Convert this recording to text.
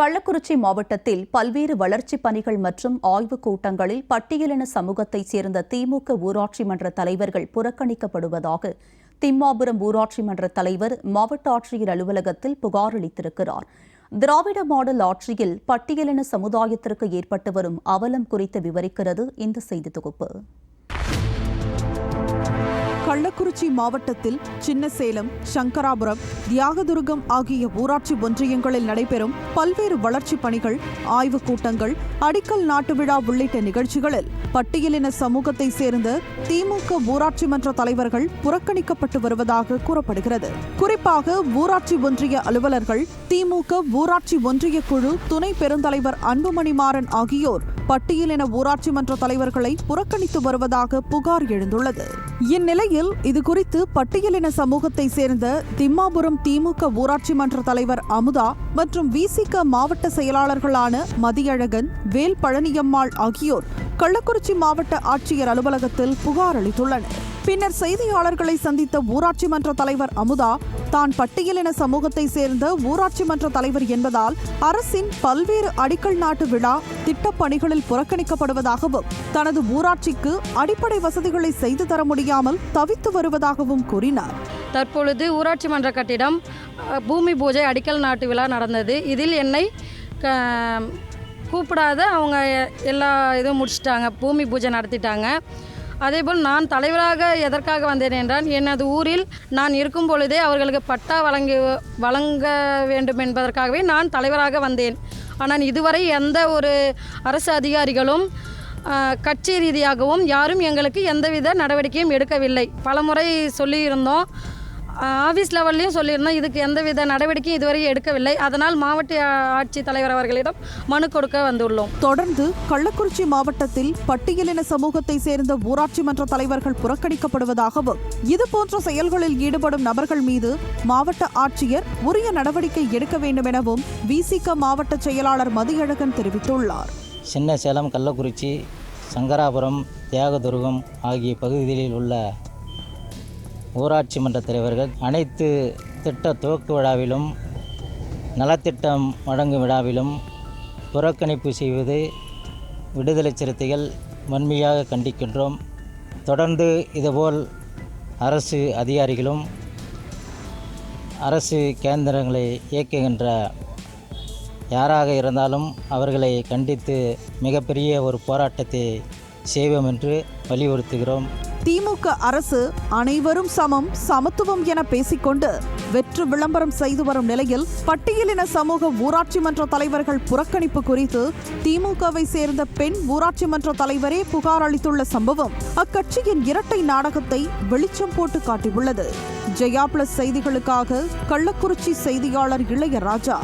கள்ளக்குறிச்சி மாவட்டத்தில் பல்வேறு வளர்ச்சிப் பணிகள் மற்றும் ஆய்வுக் கூட்டங்களில் பட்டியலின சமூகத்தைச் சேர்ந்த திமுக ஊராட்சி மன்ற தலைவர்கள் புறக்கணிக்கப்படுவதாக திம்மாபுரம் ஊராட்சி மன்ற தலைவர் மாவட்ட ஆட்சியர் அலுவலகத்தில் புகார் அளித்திருக்கிறார். திராவிட மாடல் ஆட்சியில் பட்டியலின சமுதாயத்திற்கு ஏற்பட்டு வரும் அவலம் குறித்து விவரிக்கிறது இந்த செய்தி தொகுப்பு. கள்ளக்குறிச்சி மாவட்டத்தில் சின்னசேலம் சங்கராபுரம் தியாகதுர்கம் ஆகிய ஊராட்சி ஒன்றியங்களில் நடைபெறும் பல்வேறு வளர்ச்சிப் பணிகள் ஆய்வுக் கூட்டங்கள் அடிக்கல் நாட்டு விழா உள்ளிட்ட நிகழ்ச்சிகளில் பட்டியலின சமூகத்தை சேர்ந்த திமுக ஊராட்சி மன்ற தலைவர்கள் புறக்கணிக்கப்பட்டு வருவதாக கூறப்படுகிறது. குறிப்பாக ஊராட்சி ஒன்றிய அலுவலர்கள் திமுக ஊராட்சி ஒன்றிய குழு துணை பெருந்தலைவர் அன்புமணி மாறன் ஆகியோர் பட்டியலின ஊராட்சி மன்ற தலைவர்களை புறக்கணித்து வருவதாக புகார் எழுந்துள்ளது. இந்நிலையில் இதுகுறித்து பட்டியலின சமூகத்தை சேர்ந்த திம்மாபுரம் திமுக ஊராட்சி மன்ற தலைவர் அமுதா மற்றும் விசிக மாவட்ட செயலாளர்களான மதியழகன் வேல் பழனியம்மாள் ஆகியோர் கள்ளக்குறிச்சி மாவட்ட ஆட்சியர் அலுவலகத்தில் புகார் அளித்துள்ளனர். பின்னர் செய்தியாளர்களை சந்தித்த ஊராட்சி மன்ற தலைவர் அமுதா தான் பட்டியலின சமூகத்தை சேர்ந்த ஊராட்சி மன்ற தலைவர் என்பதால் அரசின் பல்வேறு அடிக்கல் நாட்டு விழா திட்டப்பணிகளில் புறக்கணிக்கப்படுவதாகவும் தனது ஊராட்சிக்கு அடிப்படை வசதிகளை செய்து தர முடியாமல் தவித்து வருவதாகவும் கூறினார். தற்பொழுது ஊராட்சி மன்ற கட்டிடம் பூமி பூஜை அடிக்கல் நாட்டு விழா நடந்தது. இதில் என்னை க- கூப்பிடாத அவங்க எல்லா இதுவும் முடிச்சிட்டாங்க. பூமி பூஜை நடத்திட்டாங்க. அதேபோல் நான் தலைவராக எதற்காக வந்தேன் என்றால் எனது ஊரில் நான் இருக்கும் பொழுதே அவர்களுக்கு பட்டா வழங்கி வழங்க வேண்டும் என்பதற்காகவே நான் தலைவராக வந்தேன். ஆனால் இதுவரை எந்த ஒரு அரசு அதிகாரிகளும் கட்சி ரீதியாகவும் யாரும் எங்களுக்கு எந்தவித நடவடிக்கையும் எடுக்கவில்லை. பலமுறை சொல்லியிருந்தோம் ஆஃபீஸ் லெவல்லையும் சொல்லியிருந்தோம். இதுக்கு எந்தவித நடவடிக்கையும் இதுவரை எடுக்கவில்லை. அதனால் மாவட்ட ஆட்சித் தலைவர் அவர்களிடம் மனு கொடுக்க வந்துள்ளோம். தொடர்ந்து கள்ளக்குறிச்சி மாவட்டத்தில் பட்டியலின சமூகத்தை சேர்ந்த ஊராட்சி மன்ற தலைவர்கள் புறக்கணிக்கப்படுவதாகவும் இதுபோன்ற செயல்களில் ஈடுபடும் நபர்கள் மீது மாவட்ட ஆட்சியர் உரிய நடவடிக்கை எடுக்க வேண்டும் எனவும் விசிக மாவட்ட செயலாளர் மதியழகன் தெரிவித்துள்ளார். சின்ன சேலம் கள்ளக்குறிச்சி சங்கராபுரம் தியாகதுர்கம் ஆகிய பகுதிகளில் உள்ள ஊராட்சி மன்ற தலைவர்கள் அனைத்து திட்ட துவக்க விழாவிலும் நலத்திட்டம் வழங்கும் விழாவிலும் புறக்கணிப்பு செய்வது விடுதலை சிறுத்தைகள் வன்மையாக கண்டிக்கின்றோம். தொடர்ந்து இதுபோல் அரசு அதிகாரிகளும் அரசு கேந்திரங்களை இயக்குகின்ற யாராக இருந்தாலும் அவர்களை கண்டித்து மிகப்பெரிய ஒரு போராட்டத்தை செய்வோம் என்று வலியுறுத்துகிறோம். திமுக அரசு அனைவரும் சமம் சமத்துவம் என பேசிக்கொண்டு வெற்று விளம்பரம் செய்து வரும் நிலையில் பட்டியலின சமூக ஊராட்சி மன்ற தலைவர்கள் புறக்கணிப்பு குறித்து திமுகவை சேர்ந்த பெண் ஊராட்சி மன்ற தலைவரே புகார் அளித்துள்ள சம்பவம் அக்கட்சியின் இரட்டை நாடகத்தை வெளிச்சம் போட்டு காட்டியுள்ளது. ஜெயா பிளஸ் செய்திகளுக்காக கள்ளக்குறிச்சி செய்தியாளர் இளையராஜா.